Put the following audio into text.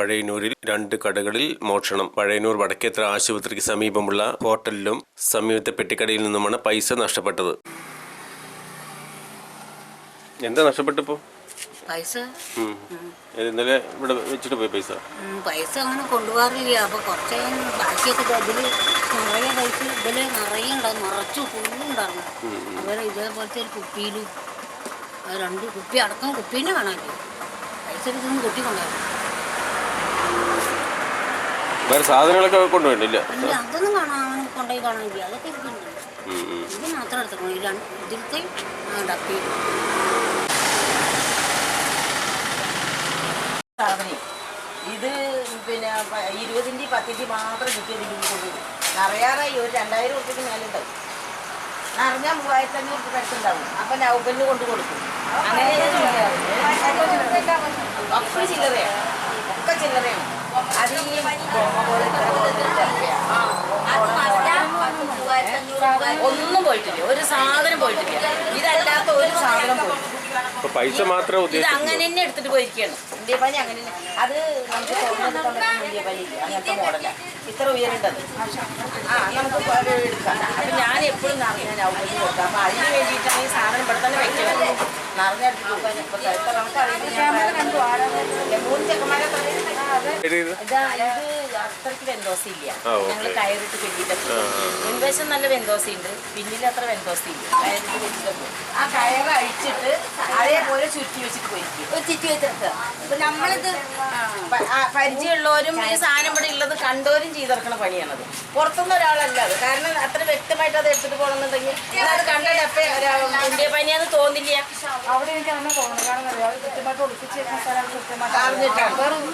പഴയന്നൂരിൽ രണ്ട് കടകളിൽ മോഷണം. പഴയന്നൂർ വടക്കേത്ര ആശുപത്രിക്ക് സമീപമുള്ള ഹോട്ടലിലും സമീപത്തെ പെട്ടിക്കടയിൽ നിന്നുമാണ് പൈസ നഷ്ടപ്പെട്ടത്. എന്താ നഷ്ടപ്പെട്ടപ്പോ? പൈസ? ഇന്നലെ ഇവിടെ വെച്ചിട്ട് പോയി പൈസ? പൈസ അങ്ങനെ കൊണ്ടുപോകാറില്ല. അപ്പൊ കുറച്ച് കഴിഞ്ഞ് ബാക്കിയൊക്കെ ഇതിൽ നിറയെ പൈസ ഇതിൽ നിറയെ ഉണ്ടാവും നിറച്ചു ഫുള്ളുണ്ടായിരുന്നു അതുപോലെ ഇതേപോലത്തെ ഒരു കുപ്പിയിലും രണ്ട് കുപ്പി അടക്കം കുപ്പീനെ വേണമല്ലോ പൈസ ഇതൊന്നും കൊട്ടിക്കൊണ്ടായിരുന്നു വേറെ സാധനങ്ങളൊക്കെ കൊണ്ടുപോയിട്ടില്ല. അതൊന്നും കാണാൻ കൊണ്ടുപോയി കാണാനില്ല. അതൊക്കെ ഇത് മാത്രം എടുത്തോളൂ ഇതിലത്തെ ഡപ്പി. ഇത് പിന്നെ ഇരുപതിന്റെ പത്തിന്റെ മാത്രം കിട്ടിയത് ഇതിൽ കൊണ്ടുവരും നിറയാറായി. ഒരു രണ്ടായിരം ഉറുപ്പിക്ക് മേലുണ്ടാവും നിറഞ്ഞാൽ മൂവായിരത്തി അഞ്ഞൂറ് ഉറുപ്പ് അടുത്തുണ്ടാവും. അപ്പം നൗബലിന് കൊണ്ട് കൊടുക്കും. അങ്ങനെ. ഒക്കെ ചില്ലറയാണ്. ഒക്കെ ചില്ലറയാണ്. അത് ഈ ബൊമ്മ പോലെ ഇത്ര പോലത്തെ ചില്ലറയാണ്. ആ, ഒന്നും പോയിട്ടില്ല. ഒരു സാധനം പോയിട്ടില്ല. ഇതല്ലാത്ത ഒരു സാധനം പോയിട്ടില്ല. പൈസ മാത്രം ഇത് ഉദ്ദേശിച്ചു അങ്ങനെ തന്നെ എടുത്തിട്ട് പോയിരിക്കുകയാണ്. ഇന്ത്യ പനി അങ്ങനെ തന്നെ. അത് നമുക്ക് തുറന്നെടുക്കാൻ ഇന്ത്യ പനി ഇല്ല. അങ്ങനത്തെ മോഡലാണ് ഇത്ര ഉയരേണ്ടത് ആ നമുക്ക് അത് എടുക്കാം. അപ്പം ഞാൻ എപ്പോഴും നിറഞ്ഞാൽ നൗകരി കൊടുക്കാം. അപ്പം അതിന് വേണ്ടിയിട്ടാണ് ഈ സാധനം ഇവിടെ തന്നെ വെക്കുന്നത് നിറഞ്ഞെടുത്ത് കൊടുക്കാൻ ഇപ്പം എത്ര നമുക്കറിയില്ല മൂന്ന് ചെക്കന്മാരെ ഇതാ ഇത് അത്രയ്ക്ക് വെന്തോസ ഇല്ല ആ, ഓക്കേ. ഞങ്ങൾ കയറിട്ട് കെട്ടിയിട്ടൊക്കെ മുൻവശം നല്ല വെന്തോസ ഉണ്ട് പിന്നിൽ അത്ര വെന്തോസ ഇല്ല കയറിട്ട് കെട്ടിയിട്ടൊക്കെ ആ കയറ് അഴിച്ചിട്ട് അതേപോലെ ചുറ്റി വെച്ചിട്ട് പോയിരിക്കും. ഒരു ചുറ്റി വെച്ചിട്ട് അപ്പൊ നമ്മളിത് പരിചയമുള്ളവരും ഈ സാധനം ഇവിടെ ഉള്ളത് കണ്ടവരും ചെയ്തിറക്കണ പണിയാണത്. പുറത്തുനിന്ന് ഒരാളല്ല അത്. കാരണം അത്ര വ്യക്തമായിട്ട് അത് എടുത്തിട്ട് പോകണമെന്നുണ്ടെങ്കിൽ അത് കണ്ടത് ഡപ്പ ഇന്ത്യ പനിയാന്ന് തോന്നില്ല. അവിടെ എനിക്ക് അങ്ങനെ തോന്നുന്നു. കാരണം അറിയാം കൃത്യമായിട്ട് ഒളിപ്പിച്ച് കൃത്യമായിട്ട് അറിഞ്ഞിട്ടാണ്.